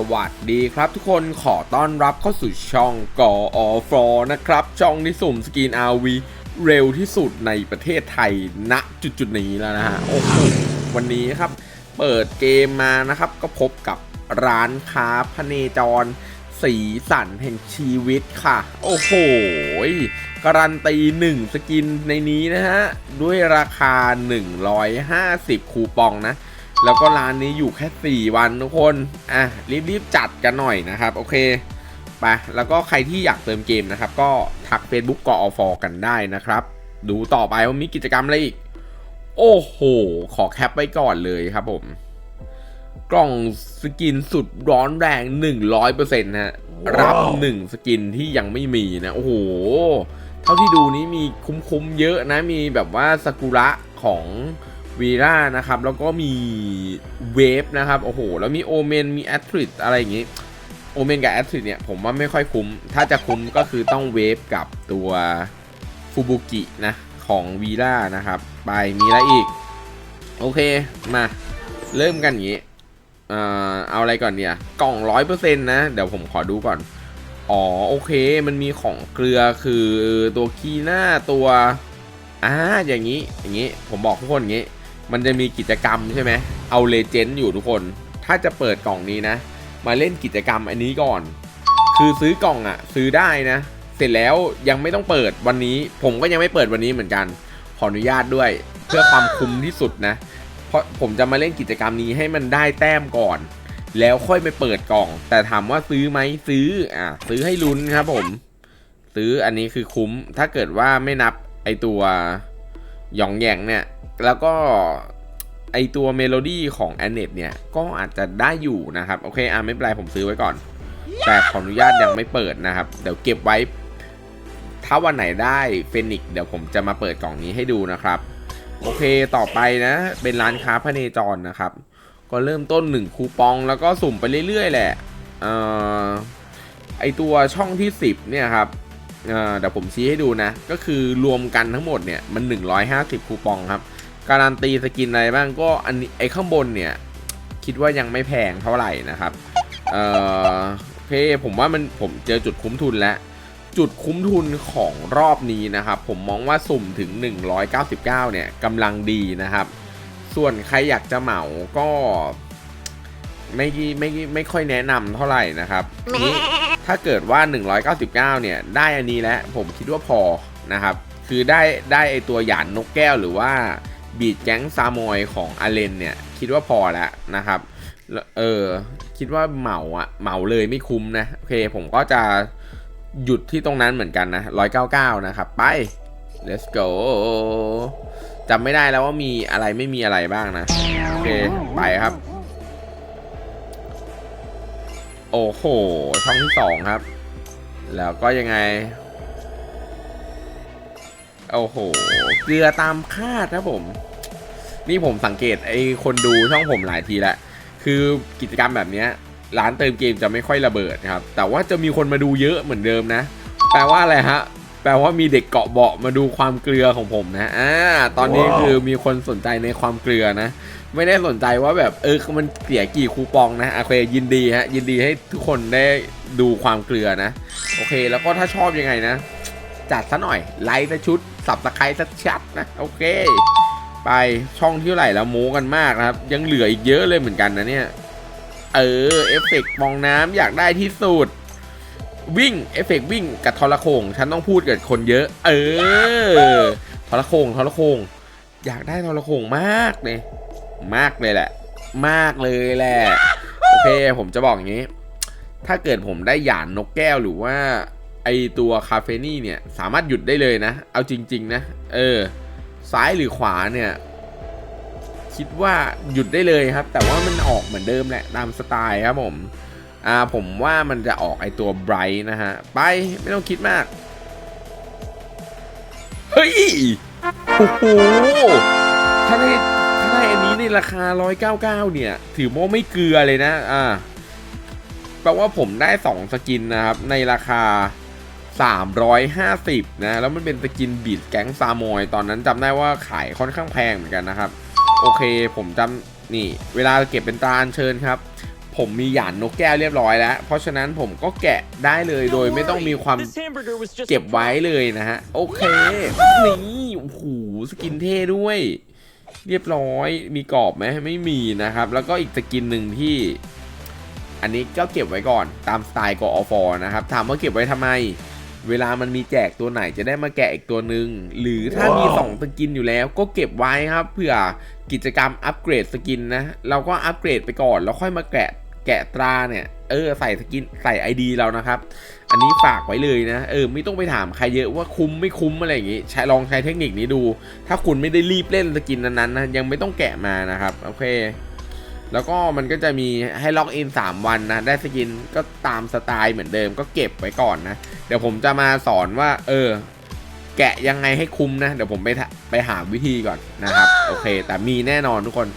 สวัสดีครับทุกคนขอต้อนรับเข้าสู่ช่องกออฟอนะครับ ช่องที่สุ่มสกิน RV เร็วที่สุดในประเทศไทยณจุดจุดๆนี้แล้วนะฮะโอ้โหวันนี้ครับ เปิดเกมมานะครับ ก็พบกับร้านค้าพเนจร สีสันแห่งชีวิตค่ะ โอ้โหการันตี 1 สกินในนี้นะฮะ ด้วยราคา 150 คูปองนะ แล้วก็ร้านนี้อยู่แค่ 4 วันทุกคน อะรีบๆจัดกันหน่อยนะครับ โอเคไปแล้วก็ใครที่อยากเติมเกมนะครับ ก็ทัก Facebook กอฟอกันได้นะครับ ดูต่อไปว่ามีกิจกรรมอะไรอีก โอ้โห ขอแคปไว้ก่อนเลยครับผม กล่องสกินสุดร้อนแรง 100%นะฮะ รับ 1 สกินที่ยังไม่มีนะ โอ้โห เท่าที่ดูนี้มีคุ้มๆเยอะนะ มีแบบว่าซากุระของ วีร่านะครับ แล้วก็มีเวฟนะครับ โอ้โห แล้วมีโอเมน มีแอตริดอะไรอย่างงี้ โอเมนกับแอตริดเนี่ย ผมว่าไม่ค่อยคุ้ม ถ้าจะคุ้มก็คือต้องเวฟกับตัวฟูบุกินะ ของวีร่านะครับ ไปมีอะไรอีก โอเค มา เริ่มกันอย่างงี้ เอ่อ เอาอะไรก่อนเนี่ย กล่องร้อยเปอร์เซ็นต์นะ เดี๋ยวผมขอดูก่อน อ๋อ โอเค มันมีของเกลือคือตัวคีหน้าตัวอ่าอย่างนี้ อย่างนี้ ผมบอกทุกคนอย่างนี้ มันจะมีกิจกรรมใช่ไหมเอาเลเจนด์อยู่ทุกคน ถ้าจะเปิดกล่องนี้นะ มาเล่นกิจกรรมอันนี้ก่อน คือซื้อกล่องอะซื้อได้นะ เสร็จแล้วยังไม่ต้องเปิดวันนี้ ผมก็ยังไม่เปิดวันนี้เหมือนกัน ขออนุญาตด้วย เพื่อความคุ้มที่สุดนะ เพราะผมจะมาเล่นกิจกรรมนี้ให้มันได้แต้มก่อน แล้วค่อยไปเปิดกล่อง แต่ถามว่าซื้อไหมซื้ออะซื้อให้ลุ้นครับผม ซื้ออันนี้คือคุ้ม ถ้าเกิดว่าไม่นับไอตัวหยองแยงเนี่ย แล้วก็ไอตัวเมโลดี้ของแอนเนตเนี่ย ก็อาจจะได้อยู่นะครับ โอเคอะไม่เป็นไรผมซื้อไว้ก่อน แต่ขออนุญาตยังไม่เปิดนะครับ เดี๋ยวเก็บไว้ ถ้าวันไหนได้เฟนิกเดี๋ยวผมจะมาเปิดกล่องนี้ให้ดูนะครับ โอเคต่อไปนะ เป็นร้านค้าพระเนจรนะครับ ก็เริ่มต้น 1 คูปองแล้วก็สุ่มไปเรื่อยๆ แหละเอ่อไอตัวช่องที่ 10 เนี่ยครับเเดี๋ยวผมชี้ให้ดูนะ ก็คือรวมกันทั้งหมดเนี่ยมัน 150 คูปองครับ การันตีสกินอะไรบ้างก็อันนี้ไอข้างบนเนี่ย คิดว่ายังไม่แพงเท่าไหร่นะครับ เอ่อโอเคผมว่ามันผมเจอจุดคุ้มทุนแล้วจุดคุ้มทุนของรอบนี้นะครับ ผมมองว่าสุ่มถึง 199 เนี่ยกำลังดีนะครับ ส่วนใครอยากจะเหมาก็ไม่ไม่ไม่ค่อยแนะนำเท่าไหร่นะครับนี้ถ้าเกิดว่า 199 เนี่ย ได้อันนี้แล้วผมคิดว่าพอนะครับ คือได้ได้ไอตัวหยานนกแก้วหรือว่า บีดแก๊งซามอยของอาเลนเนี่ย คิดว่าพอแล้วนะครับ เออ คิดว่าเหมาอะเหมาเลยไม่คุ้มนะ โอเค ผมก็จะหยุดที่ตรงนั้นเหมือนกันนะ199นะครับ ไป let's go จำไม่ได้แล้วว่ามีอะไรไม่มีอะไรบ้างนะ โอเค ไปครับ โอ้โห ช่องที่สองครับ แล้วก็ยังไง โอ้โห เกลือตามคาดครับผม นี่ผมสังเกตไอ้คนดูช่องผมหลายทีแล้ว คือกิจกรรมแบบเนี้ยร้านเติมเกมจะไม่ค่อยระเบิดครับ แต่ว่าจะมีคนมาดูเยอะเหมือนเดิมนะ แปลว่าอะไรฮะ แปลว่ามีเด็กเกาะเบาะมาดูความเกลือของผมนะ อ่า ตอนนี้คือมีคนสนใจในความเกลือนะ ไม่ได้สนใจว่าแบบเออมันเสียกี่คูปองนะโอเคยินดีฮะ ยินดีให้ทุกคนได้ดูความเกลือนะ โอเค แล้วก็ถ้าชอบยังไงนะจัดซะหน่อยไลค์ซะชุด สับสไครต์ชัดนะโอเค ไปช่องที่ไหร่แล้วโม้กันมากนะครับ ยังเหลืออีกเยอะเลยเหมือนกันนะเนี่ย เออเอฟเฟกต์มองน้ำอยากได้ที่สุดวิ่งเอฟเฟกต์วิ่งกับทรโขงฉันต้องพูดกับคนเยอะ เออทรโขงทรโขงอยากได้ทรโขงมากเลย มากเลยแหละ มากเลยแหละ โอเค ผมจะบอกอย่างนี้ ถ้าเกิดผมได้หยานนกแก้วหรือว่า ไอตัวคาเฟนี่เนี่ยสามารถหยุดได้เลยนะ เอาจริง ๆ นะ เออ ซ้ายหรือขวาเนี่ย คิดว่าหยุดได้เลยครับ แต่ว่ามันออกเหมือนเดิมแหละตามสไตล์ครับผมอ่าผมว่ามันจะออกไอตัวไบรท์นะฮะ ไปไม่ต้องคิดมาก เฮ้ย โอ้โหถ้าได้ถ้าได้อันนี้ในราคา 199 เนี่ย ถือว่าไม่เกลือเลยนะ อ่าแปลว่าผมได้ 2 สกินนะครับ ในราคา 350 นะ แล้วมันเป็นสกินบีดแก๊งซามอย ตอนนั้นจำได้ว่าขายค่อนข้างแพงเหมือนกันนะครับ โอเคผมจำนี่ เวลาเก็บเป็นตราอัญเชิญครับพผมมีหยานนกแก้วเรียบร้อยแล้ว เพราะฉะนั้นผมก็แกะได้เลยโดยไม่ต้องมีความเก็บไว้เลยนะฮะ โอเค นี่โอ้โหสกินเท่ด้วย เรียบร้อย มีกรอบไหมไม่มีนะครับ แล้วก็อีกสกินหนึ่งที่อันนี้ก็เก็บไว้ก่อนตามสไตล์กอฟอนะครับถามว่าเก็บไว้ทำไม เวลามันมีแจกตัวไหนจะได้มาแกะอีกตัวหนึ่งหรือถ้ามีว้าวสองสกินอยู่แล้วก็เก็บไว้ครับเผื่อกิจกรรมอัปเกรดสกินนะเราก็อัปเกรดไปก่อนแล้วค่อยมาแกะแกะตราเนี่ยเออใส่สกินใส่ ID เรานะครับ อันนี้ฝากไว้เลยนะเออไม่ต้องไปถามใครเยอะว่าคุ้มไม่คุ้มอะไรอย่างงี้ใช้ลองใช้เทคนิคนี้ดู ถ้าคุณไม่ได้รีบเล่นสกินนั้นๆนะยังไม่ต้องแกะมานะครับโอเค แล้วก็มันก็จะมีให้ล็อกอิน 3 วันนะได้สกินก็ตามสไตล์เหมือนเดิมก็เก็บไว้ก่อนนะ เดี๋ยวผมจะมาสอนว่า เออ แกะยังไงให้คุ้มนะ เดี๋ยวผมไปทะไปหาวิธีก่อนนะครับ โอเค แต่มีแน่นอนทุกคน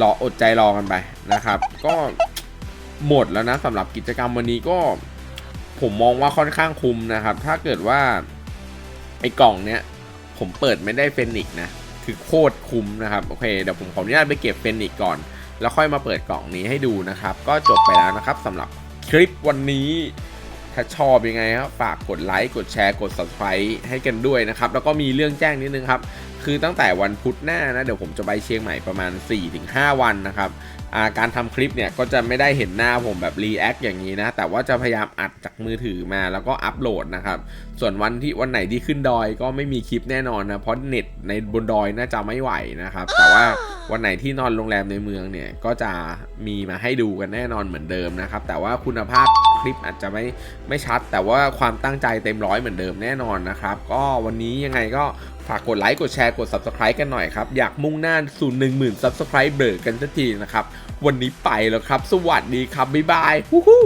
รออดใจรอกันไปนะครับ ก็หมดแล้วนะสำหรับกิจกรรมวันนี้ก็ผมมองว่าค่อนข้างคุ้มนะครับ ถ้าเกิดว่าไอ้กล่องเนี้ยผมเปิดไม่ได้เฟนิกซ์นะ คือโคตรคุ้มนะครับ โอเค เดี๋ยวผมขออนุญาตไปเก็บเฟนิกซ์ก่อน แล้วค่อยมาเปิดกล่องนี้ให้ดูนะครับ ก็จบไปแล้วนะครับสำหรับคลิปวันนี้ ถ้าชอบยังไงครับฝากกดไลค์กดแชร์กด subscribe ให้กันด้วยนะครับ แล้วก็มีเรื่องแจ้งนิดนึงครับ คือตั้งแต่วันพุธหน้านะ เดี๋ยวผมจะไปเชียงใหม่ประมาณ 4-5 วันนะครับการทำคลิปเนี่ยก็จะไม่ได้เห็นหน้าผมแบบรีแอคอย่างนี้นะ แต่ว่าจะพยายามอัดจากมือถือมาแล้วก็อัปโหลดนะครับ ส่วนวันที่วันไหนที่ขึ้นดอยก็ไม่มีคลิปแน่นอนนะ เพราะเน็ตในบนดอยน่าจะไม่ไหวนะครับ แต่ว่าวันไหนที่นอนโรงแรมในเมืองเนี่ยก็จะมีมาให้ดูกันแน่นอนเหมือนเดิมนะครับ แต่ว่าคุณภาพคลิปอาจจะไม่ไม่ชัด แต่ว่าความตั้งใจเต็มร้อยเหมือนเดิมแน่นอนนะครับ ก็วันนี้ยังไงก็ฝากกดไลค์กดแชร์กด subscribe กันหน่อยครับ อยากมุ่งหน้าสู่ 1 0,000 subscribe เบอร์กันสักทีนะครับวันนี้ไปแล้วครับ สวัสดีครับบ๊ายบายฮู้